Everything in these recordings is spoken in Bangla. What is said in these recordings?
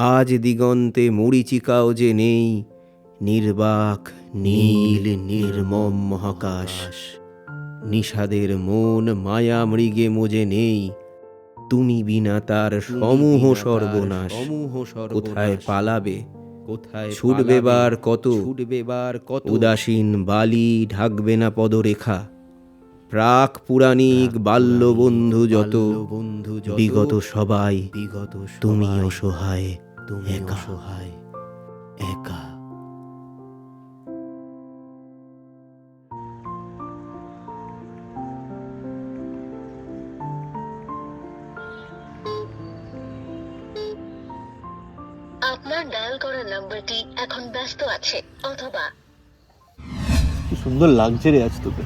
আজ দিগন্তে মরিচিকাও যে নেই নির্বাক নীল নির্মম মহাকাশ। নিষাদের মন মায়া মৃগে মোজে নেই তুমি বিনা তার সমূহ সর্বনাশ। কোথায় পালাবে? কোথায় ছুটবে বার কত? ছুটবে বার কত? উদাসীন বালি ঢাকবে না পদরেখা। প্রাক পুরাণিক বাল্য বন্ধু যত বন্ধু বিগত সবাই বিগত তুমি অসহায়। তুমি অসহায়। একা। আপনার ডায়াল করা নাম্বারটি এখন ব্যস্ত আছে অথবা কি সুন্দর লাগছে রে আজ তোকে।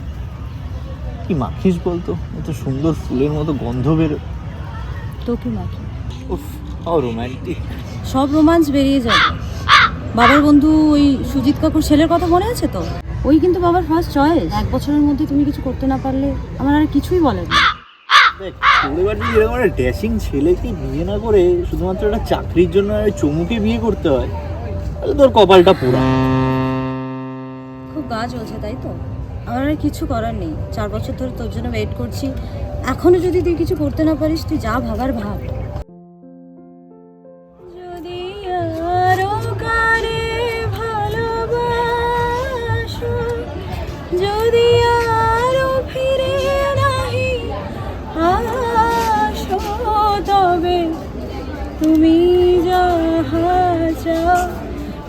কি মাখিস বলতো? এত সুন্দর ফুলের মতো গন্ধ বেরো তোকে নাকি উফ হাও রোম্যান্টিক সব রোমান্স বেরিয়ে যাবে বাবার বন্ধু ওই সুজিত কাকুর ছেলের কথা মনে আছে তো? ওই কিন্তু বাবার ফার্স্ট চয়েস এক বছরের মধ্যে তুমি কিছু করতে না পারলে আমার আর কিছুই বলে না এবার যদি এরকম একটা ড্যাশিং ছেলেকে বিয়ে না করে শুধুমাত্র একটা চাকরির জন্য আর চমুকে বিয়ে করতে হয় তাহলে তোর কপালটা পোড়া। খুব গা চলছে তাই তো? আমার আর কিছু করার নেই। চার বছর ধরে তোর জন্য ওয়েট করছি। এখনও যদি তুই কিছু করতে না পারিস তুই যা ভাবার ভাব।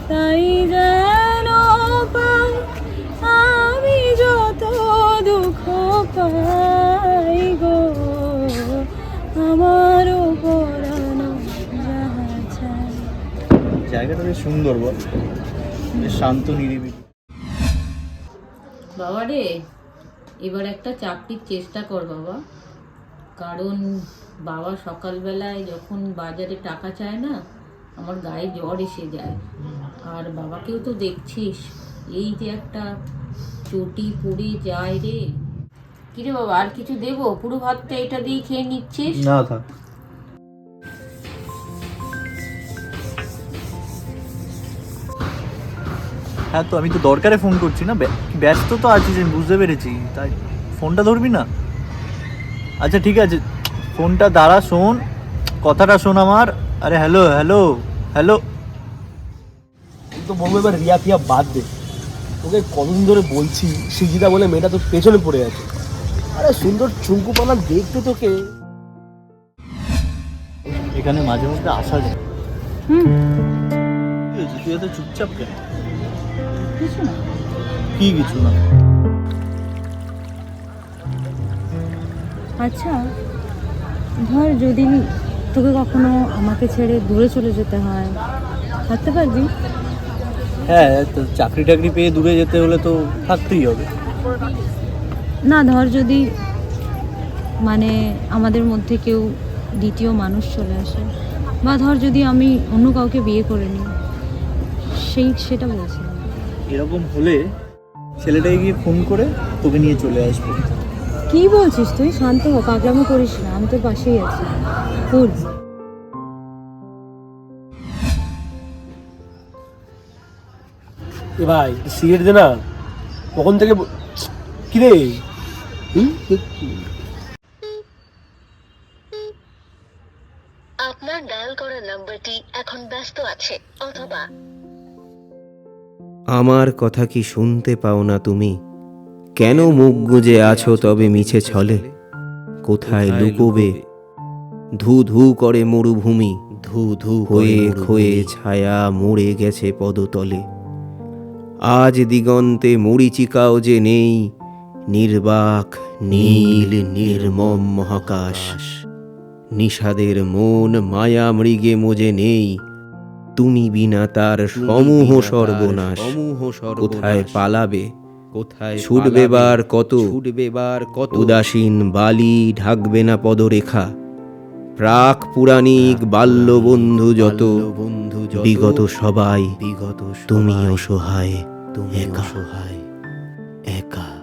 তাই যেন পাও আমি যত দুঃখ পাই গো আমারও পরানো জায়গাটা বেশ সুন্দর বল। বেশ শান্ত নিরিবিলি। বাবা রে এবার একটা চাকরির চেষ্টা কর বাবা। কারণ বাবা সকালবেলায় যখন বাজারে টাকা চায় না আমার গায়ে জ্বর এসে যায়। আর বাবাকেও তো দেখছিস, এই যে একটা চটি পড়ে যায় রে। কিরে বাবা, আর কিছু দেবো? পুরো ভাতটা এটা দিয়ে খেয়ে নিচ্ছিস? না, থাক। হ্যাঁ তো আমি তো দরকারে ফোন করছি না, ব্য- ব্যস্ত তো আছিস আমি বুঝতে পেরেছি, তাই ফোনটা ধরবি না? আচ্ছা ঠিক আছে ফোনটা দাঁড়া, শোন, কথাটা শোন আমার। আরে হ্যালো হ্যালো হ্যালো তো বলব এবার রিয়া ফিয়া বাদ দে। তোকে কদিন ধরে বলছি সিজিদা বলে মেয়েটা তোর পেছনে পড়ে আছে। আরে সুন্দর চুঙ্কু পানা দেখতে তোকে। এখানে মাঝে মধ্যে আসা যায়। হুম। তুই এত চুপচাপ কেন? কিছু না। কি কিছু না? আচ্ছা ধর যদি তোকে কখনো আমাকে ছেড়ে দূরে চলে যেতে হয় থাকতে পারবি? হ্যাঁ তো চাকরি টাকরি পেয়ে দূরে যেতে হলে তো থাকতেই হবে। না ধর যদি মানে আমাদের মধ্যে কেউ দ্বিতীয় মানুষ চলে আসে বা ধর যদি আমি অন্য কাউকে বিয়ে করে নিই সেই সেটা বলছি। এরকম হলে ছেলেটাকে গিয়ে ফোন করে তোকে নিয়ে চলে আসবে। কি বলছিস তুই? শান্ত হ পাগলামি করিস না আমি তোর পাশেই আছি। ফুল এ ভাই সিগারেট দে না। কখন থেকে কি রে আপনার ডায়াল করা নাম্বারটি এখন ব্যস্ত আছে অথবা আমার কথা কি শুনতে পাও না তুমি? কেন মুখ গুজে আছো তবে মিছে ছলে? কোথায় লুকোবে? ধু ধু করে মরুভূমি। ধু ধু হয়ে ক্ষয়ে ছায়া মরে গেছে পদতলে। আজ দিগন্তে মরিচিকাও যে নেই নির্বাক নীল নির্মম মহাকাশ। নিষাদের মন মায়া মৃগে মোজে নেই তুমি বিনা তার সমূহ সর্বনাশ। কোথায় পালাবে? কোথায় ছুটবে বার কত? ছুটবে বার কত? উদাসীন বালি ঢাকবে না পদরেখা। প্রাক পুরাণিক বাল্য বন্ধু যত বন্ধু বিগত সবাই বিগত তুমি অসহায় তুমি অসহায় একা।